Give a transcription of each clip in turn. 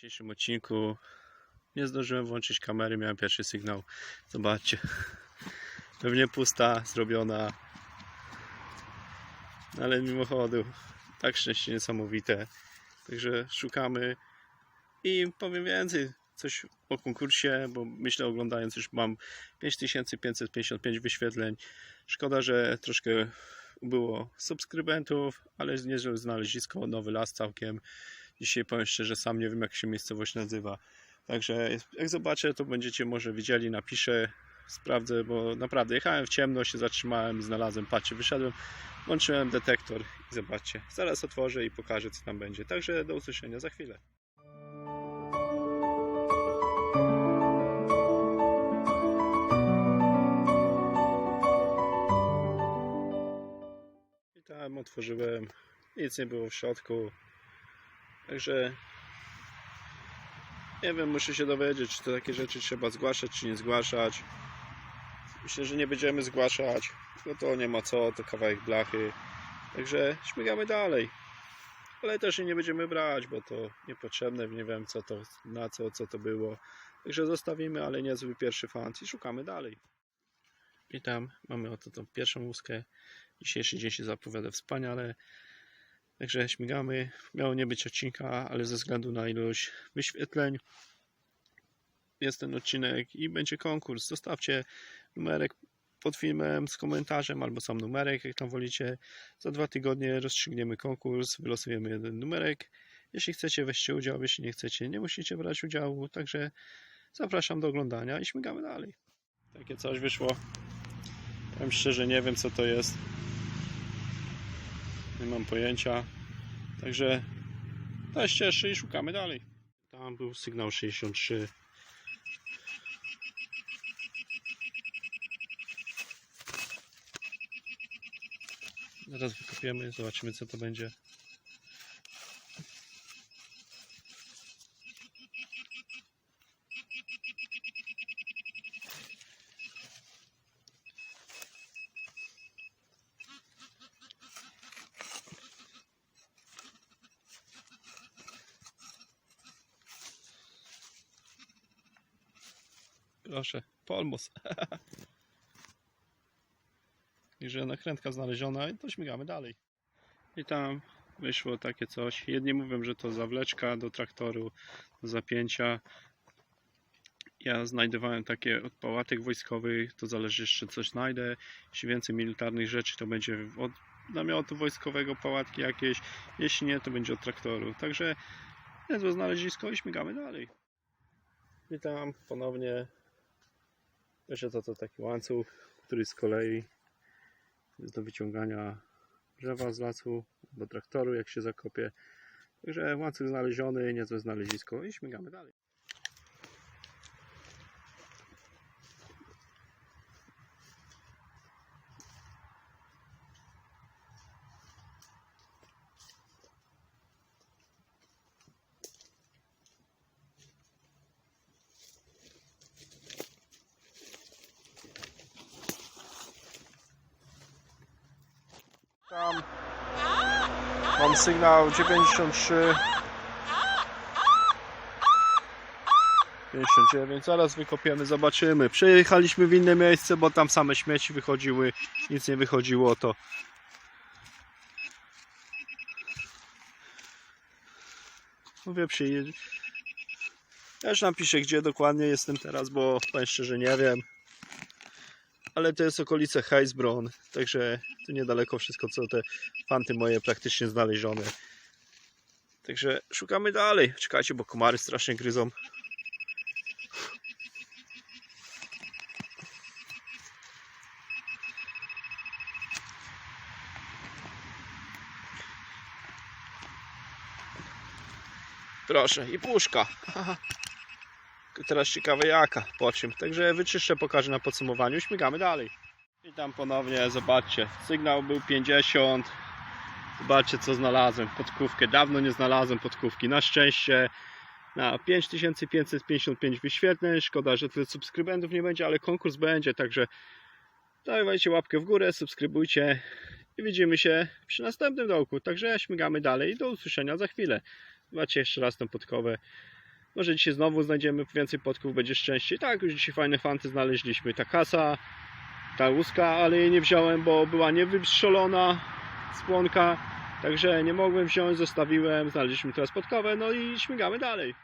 dzisiejszym odcinku nie zdążyłem włączyć kamery, miałem pierwszy sygnał. Zobaczcie. Pewnie pusta, zrobiona. Ale mimochodu, tak szczęście niesamowite. Także szukamy i powiem więcej, coś o konkursie, bo myślę oglądając już mam 5555 wyświetleń. Szkoda, że troszkę było subskrybentów, ale jest niezłe znalezisko, nowy las całkiem. Dzisiaj powiem szczerze, sam nie wiem jak się miejscowość nazywa. Także jak zobaczę, to będziecie może widzieli, napiszę, sprawdzę, bo naprawdę jechałem w ciemno, się zatrzymałem, znalazłem, patrzę, wyszedłem, włączyłem detektor i zobaczcie. Zaraz otworzę i pokażę co tam będzie. Także do usłyszenia za chwilę. I tam otworzyłem, nic nie było w środku. Także nie wiem, muszę się dowiedzieć, czy to takie rzeczy trzeba zgłaszać, czy nie zgłaszać. Myślę, że nie będziemy zgłaszać, bo to nie ma co, to kawałek blachy. Także śmigamy dalej. Ale też nie będziemy brać, bo to niepotrzebne, nie wiem co to, na co, co to było. Także zostawimy, ale niezły pierwszy fant i szukamy dalej. I tam mamy oto tą pierwszą łuskę. Dzisiejszy dzień się zapowiada wspaniale. Także śmigamy. Miało nie być odcinka, ale ze względu na ilość wyświetleń jest ten odcinek i będzie konkurs. Zostawcie numerek pod filmem z komentarzem albo sam numerek, jak tam wolicie. Za dwa tygodnie rozstrzygniemy konkurs, wylosujemy jeden numerek. Jeśli chcecie, weźcie udział, jeśli nie chcecie, nie musicie brać udziału. Także zapraszam do oglądania i śmigamy dalej. Takie coś wyszło. Powiem szczerze, nie wiem co to jest. Nie mam pojęcia. Także jest cieszy i szukamy dalej. Tam był sygnał 63. Zaraz wykopiemy, zobaczymy co to będzie. Proszę, polmos. Także nakrętka znaleziona i to śmigamy dalej. I tam wyszło takie coś. Jedni mówią, że to zawleczka do traktoru, do zapięcia. Ja znajdowałem takie od pałatek wojskowych, to zależy jeszcze coś znajdę. Jeśli więcej militarnych rzeczy, to będzie od namiotu wojskowego, pałatki jakieś. Jeśli nie, to będzie od traktoru. Także niezłe znalezisko i śmigamy dalej. Witam ponownie. Jeszcze to, to taki łańcuch, który z kolei jest do wyciągania drzewa z lasu, do traktoru jak się zakopie. Także łańcuch znaleziony, niezłe znalezisko i śmigamy dalej. Mam sygnał 93 59, zaraz wykopiemy, zobaczymy. Przejechaliśmy w inne miejsce, bo tam same śmieci wychodziły, nic nie wychodziło, to mówię przyjedzie. Ja już napiszę gdzie dokładnie jestem teraz, bo powiem szczerze nie wiem. Ale to jest okolice Heisbronn, także tu niedaleko wszystko co te fanty moje praktycznie znalezione. Także szukamy dalej. Czekajcie, bo komary strasznie gryzą. Proszę, i puszka. Teraz ciekawe jaka, po czym. Także wyczyszczę, pokażę na podsumowaniu. Śmigamy dalej. I tam ponownie, zobaczcie. Sygnał był 50. Zobaczcie co znalazłem. Podkówkę. Dawno nie znalazłem podkówki. Na szczęście na 5555 wyświetleń. Szkoda, że tyle subskrybentów nie będzie, ale konkurs będzie. Także dawajcie łapkę w górę, subskrybujcie i widzimy się przy następnym dołku. Także śmigamy dalej. Do usłyszenia za chwilę. Zobaczcie jeszcze raz tą podkowę. Może dzisiaj znowu znajdziemy więcej podków, będzie szczęście. Tak, już dzisiaj fajne fanty znaleźliśmy. Ta kasa, ta łuska, ale jej nie wziąłem, bo była niewystrzelona spłonka. Także nie mogłem wziąć, zostawiłem. Znaleźliśmy teraz podkowę, no i śmigamy dalej.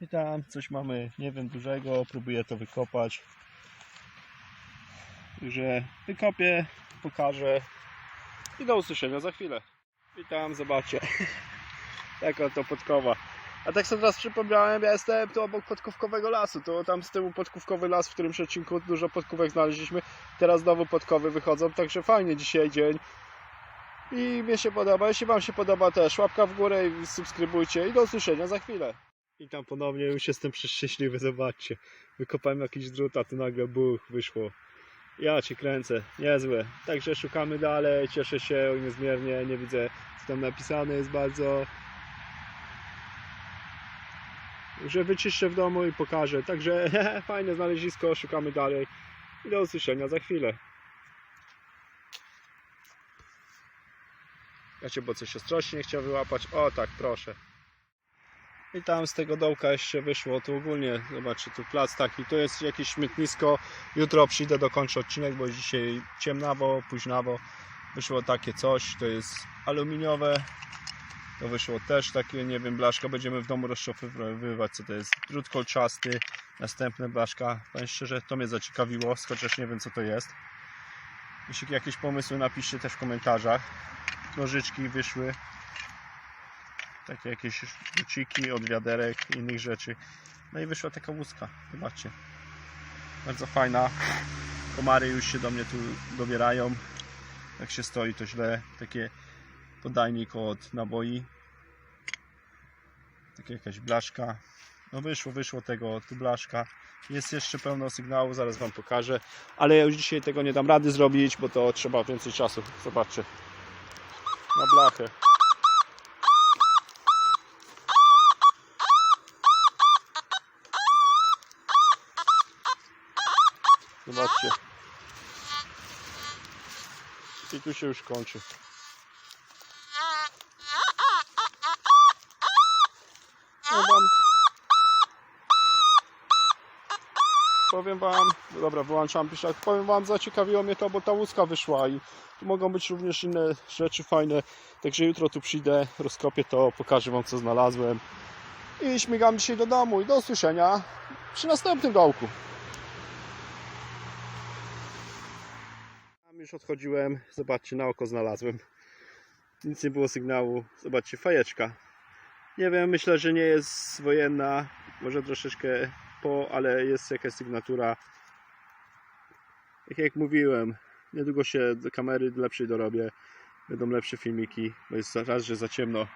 I tam coś mamy, nie wiem, dużego. Próbuję to wykopać. Także wykopię, pokażę i do usłyszenia za chwilę. I tam zobaczcie. Taka to podkowa. A tak sobie teraz przypomniałem, ja jestem tu obok podkówkowego lasu. To tam z tyłu podkówkowy las, w którym w odcinku dużo podkówek znaleźliśmy. Teraz znowu podkowy wychodzą, także fajnie dzisiaj dzień. I mnie się podoba. Jeśli Wam się podoba też, łapka w górę i subskrybujcie. I do usłyszenia za chwilę. I tam ponownie już jestem przeszczęśliwy, zobaczcie. Wykopałem jakiś drut, a tu nagle buch wyszło. Ja cię kręcę, niezłe. Także szukamy dalej, cieszę się niezmiernie, nie widzę co tam napisane jest bardzo. Że wyczyszczę w domu i pokażę. Także fajne znalezisko, szukamy dalej. I do usłyszenia za chwilę. Ja cię, bo coś ostrożnie chciał wyłapać. O tak, proszę. I tam z tego dołka jeszcze wyszło, tu ogólnie, zobaczcie, tu plac taki, to jest jakieś śmietnisko, jutro przyjdę, dokończę odcinek, bo dzisiaj ciemnawo, późnawo, wyszło takie coś, to jest aluminiowe, to wyszło też takie, nie wiem, blaszka, będziemy w domu rozszowywać, co to jest, drut kolczasty, następne blaszka, powiem szczerze, to mnie zaciekawiło, chociaż nie wiem, co to jest. Jeśli jakieś pomysły, napiszcie też w komentarzach. Nożyczki wyszły, takie jakieś kluciki od wiaderek innych rzeczy. No i wyszła taka łuska, zobaczcie. Bardzo fajna. Komary już się do mnie tu dobierają. Jak się stoi to źle. Takie podajnik od naboi. Takie jakaś blaszka. No wyszło, wyszło tego, tu blaszka. Jest jeszcze pełno sygnału, zaraz Wam pokażę. Ale ja już dzisiaj tego nie dam rady zrobić, bo to trzeba więcej czasu. Zobaczcie. Na blachę. Zobaczcie. I tu się już kończy. Wam... Powiem wam, no dobra, wyłączam piszak. Powiem wam, zaciekawiło mnie to, bo ta łuska wyszła i tu mogą być również inne rzeczy fajne. Także jutro tu przyjdę, rozkopię to, pokażę wam co znalazłem. I śmigam dzisiaj do domu i do usłyszenia przy następnym dołku. Tam już odchodziłem, zobaczcie, na oko znalazłem. Nic nie było sygnału, zobaczcie, fajeczka. Nie wiem, myślę, że nie jest wojenna, może troszeczkę po, ale jest jakaś sygnatura. Tak jak mówiłem, niedługo się do kamery lepszej dorobię, będą lepsze filmiki, bo jest raz, że za ciemno,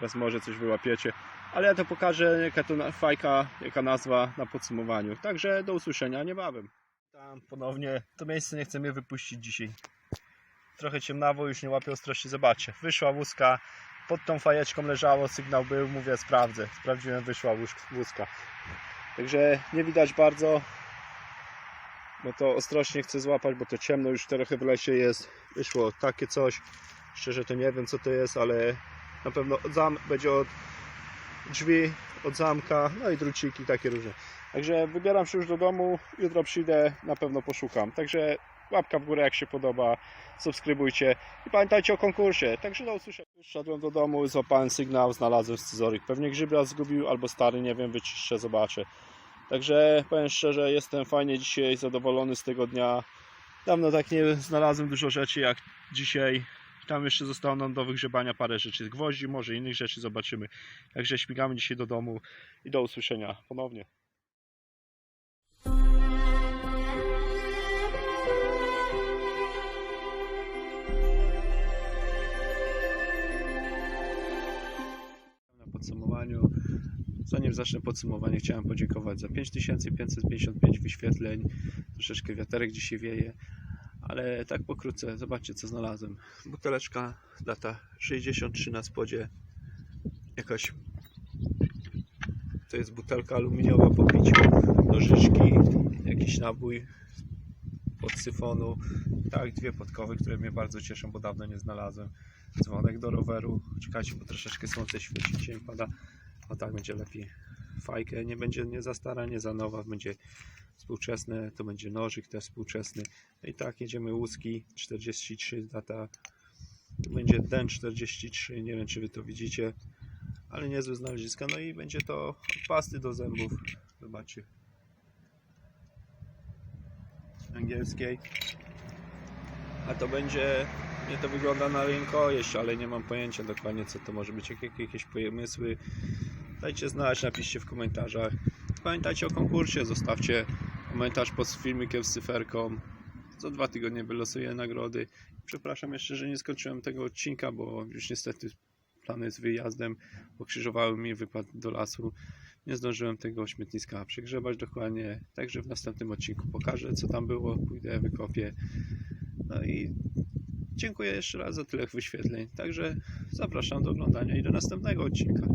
raz może coś wyłapiecie. Ale ja to pokażę, jaka to fajka, jaka nazwa na podsumowaniu. Także do usłyszenia niebawem. Tam ponownie, to miejsce nie chcę mnie wypuścić dzisiaj. Trochę ciemnawo, już nie łapię ostrości, zobaczcie. Wyszła łuska, pod tą fajeczką leżało, sygnał był, mówię sprawdzę. Sprawdziłem, wyszła łuska. Także nie widać bardzo, bo to ostrożnie chcę złapać, bo to ciemno już trochę w lesie jest. Wyszło takie coś, szczerze to nie wiem co to jest, ale na pewno od zam będzie od drzwi, od zamka, no i druciki takie różne. Także wybieram się już do domu, jutro przyjdę, na pewno poszukam. Także łapka w górę jak się podoba, subskrybujcie i pamiętajcie o konkursie. Także do usłyszenia. Szedłem do domu, złapałem sygnał, znalazłem scyzoryk. Pewnie grzybia zgubił albo stary, nie wiem, wyczyszczę, zobaczę. Także powiem szczerze, jestem fajnie dzisiaj zadowolony z tego dnia. Dawno tak nie znalazłem dużo rzeczy jak dzisiaj. Tam jeszcze zostało nam do wygrzebania parę rzeczy gwoździ, może innych rzeczy zobaczymy. Także śmigamy dzisiaj do domu i do usłyszenia ponownie. Podsumowaniu, zanim zacznę podsumowanie, chciałem podziękować za 5555 wyświetleń. Troszeczkę wiaterek dzisiaj wieje, ale tak pokrótce, zobaczcie co znalazłem. Buteleczka, data 63 na spodzie, jakaś to jest butelka aluminiowa po piciu, nożyczki, jakiś nabój od syfonu, tak, dwie podkowy, które mnie bardzo cieszą, bo dawno nie znalazłem. Dzwonek do roweru, czekajcie, bo troszeczkę słońce świeci, cień pada, o tak będzie lepiej. fajkę, nie będzie nie za stara, nie za nowa, będzie współczesne, to będzie nożyk też współczesny. No i tak jedziemy łuski 43 data. Będzie den 43, nie wiem czy wy to widzicie, ale niezłe znaleziska. No i będzie to pasty do zębów. Zobaczcie. Angielskiej. A to będzie, nie to wygląda na rękojeść, ale nie mam pojęcia dokładnie co to może być, jakie, jakieś pomysły. Dajcie znać, napiszcie w komentarzach. Pamiętajcie o konkursie, zostawcie komentarz pod filmikiem z cyferką. Co dwa tygodnie wylosuję nagrody. Przepraszam jeszcze, że nie skończyłem tego odcinka, bo już niestety plany z wyjazdem pokrzyżowały mi wypad do lasu. Nie zdążyłem tego śmietniska przegrzebać dokładnie, także w następnym odcinku pokażę co tam było, pójdę, wykopię. No i dziękuję jeszcze raz za tyle wyświetleń. Także zapraszam do oglądania i do następnego odcinka.